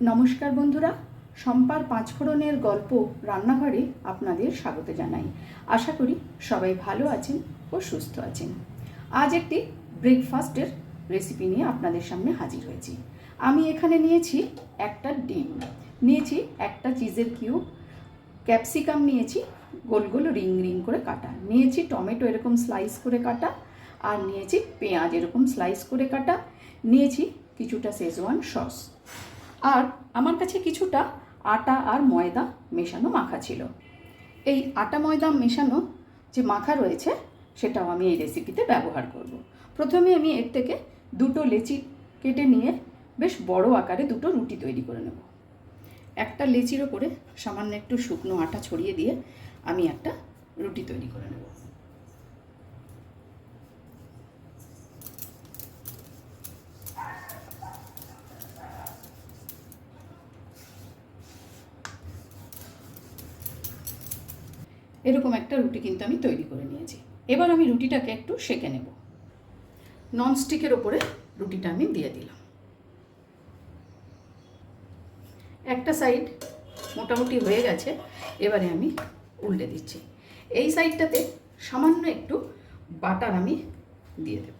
নমস্কার বন্ধুরা, সম্পার পাঁচফোড়নের গল্প রান্নাঘরে আপনাদের স্বাগত জানাই। আশা করি সবাই ভালো আছেন ও সুস্থ আছেন। আজ একটি ব্রেকফাস্টের রেসিপি নিয়ে আপনাদের সামনে হাজির হয়েছি। আমি এখানে নিয়েছি একটা ডিম, নিয়েছি একটা চিজের কিউব ক্যাপসিকাম নিয়েছি, গোল গোল রিং রিং করে কাটা। নিয়েছি টমেটো এরকম স্লাইস করে কাটা আর নিয়েছি পেঁয়াজ এরকম স্লাইস করে কাটা। নিয়েছি কিছুটা শেজওয়ান সস আর আমার কাছে কিছুটা আটা আর ময়দা মেশানো মাখা ছিল। এই আটা ময়দা মেশানো যে মাখা রয়েছে, সেটাও আমি এই রেসিপিতে ব্যবহার করব। প্রথমে আমি এর থেকে দুটো লেচি কেটে নিয়ে বেশ বড় আকারে দুটো রুটি তৈরি করে নেব। একটা লেচির ওপরে সামান্য একটু শুকনো আটা ছড়িয়ে দিয়ে আমি একটা রুটি তৈরি করে নেব। এরকম একটা রুটি কিন্তু আমি তৈরি করে নিয়েছি। এবার আমি রুটিটাকে একটু সেঁকে নেব। ননস্টিকের ওপরে রুটিটা আমি দিয়ে দিলাম। একটা সাইড মোটামুটি হয়ে গেছে, এবারে আমি উল্টে দিচ্ছি। এই সাইডটাতে সামান্য একটু বাটার আমি দিয়ে দেব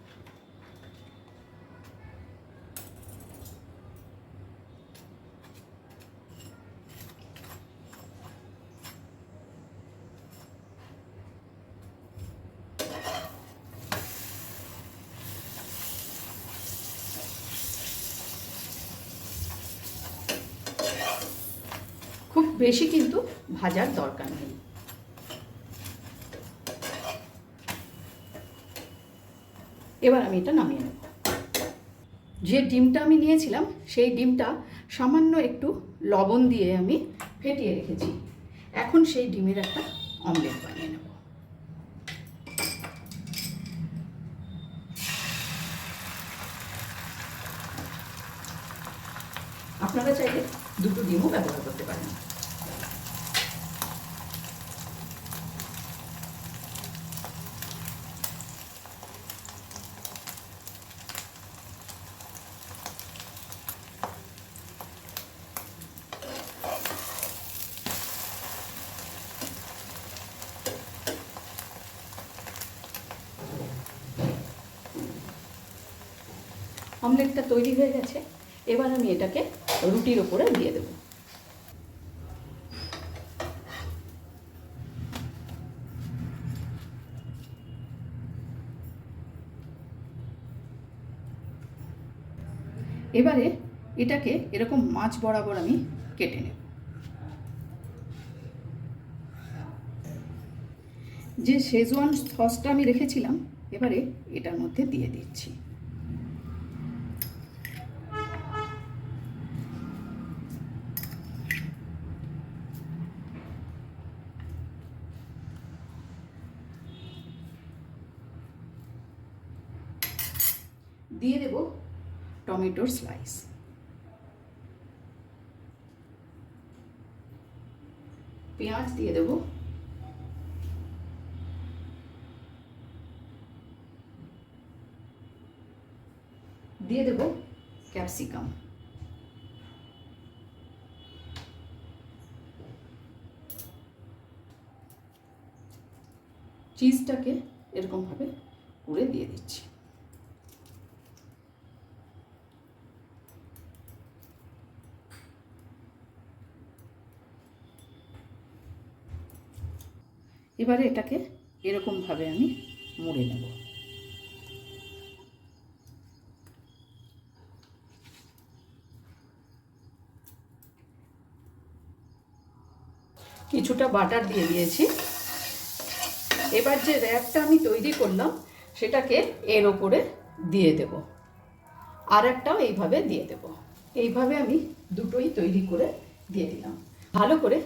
খুব বেশি কিন্তু ভাজার দরকার নেই। এবার আমি এটা নামিয়ে নেব। যে ডিমটা আমি নিয়েছিলাম, সেই ডিমটা সামান্য একটু লবণ দিয়ে আমি ফেটিয়ে রেখেছি। এখন সেই ডিমের একটা অমলেট বানিয়ে নেব। আপনারা চাইলে দুটো ডিমও ব্যবহার করতে পারেন। অমলেটটা তৈরি হয়ে গেছে। এবার আমি এটাকে রুটির ওপরে দিয়ে দেব। এবারে এটাকে এরকম মাছ বরাবর আমি কেটে নেব। যে শেজওয়ান সসটা আমি রেখেছিলাম, এবারে এটার মধ্যে দিয়ে দিচ্ছি। দিয়ে দেব টমেটোর স্লাইস পেঁয়াজ দিয়ে দেব। দিয়ে দেব ক্যাপসিকাম চিজটাকে এরকমভাবে পুড়ে দিয়ে দিচ্ছি। এবারে এটাকে এরকমভাবে আমি মুড়ে নেব। কিছুটা বাটার দিয়ে দিয়েছি। এবার যে র্যাপটা আমি তৈরি করলাম, সেটাকে এর ওপরে দিয়ে দেব। আর একটাও এইভাবে দিয়ে দেব। এইভাবে আমি দুটোই তৈরি করে দিয়ে দিলাম। ভালো করে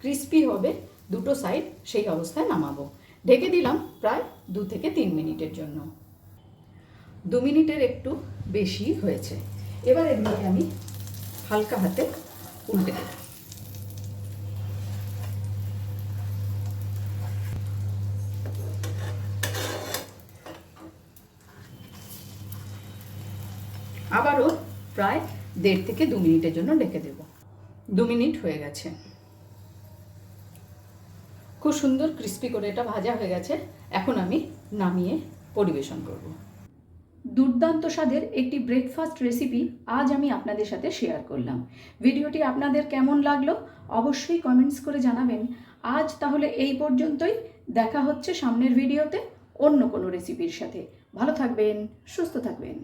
ক্রিস্পি হবে। দুটো সাইড সেই অবস্থায় নামাবো। ঢেকে দিলাম প্রায় দু থেকে তিন মিনিটের জন্য। দু মিনিটের একটু বেশি হয়েছে। এবার এগুলোকে আমি হালকা হাতে উল্টে দেব। আবারও প্রায় দেড় থেকে দু মিনিটের জন্য ডেকে দেব। দু মিনিট হয়ে গেছে। খুব সুন্দর ক্রিস্পি করে এটা ভাজা হয়ে গেছে। এখন আমি নামিয়ে পরিবেশন করব। দুর্দান্ত স্বাদের একটি ব্রেকফাস্ট রেসিপি আজ আমি আপনাদের সাথে শেয়ার করলাম। ভিডিওটি আপনাদের কেমন লাগল অবশ্যই কমেন্টস করে জানাবেন। আজ তাহলে এই পর্যন্তই। দেখা হচ্ছে সামনের ভিডিওতে অন্য কোনো রেসিপির সাথে। ভালো থাকবেন, সুস্থ থাকবেন।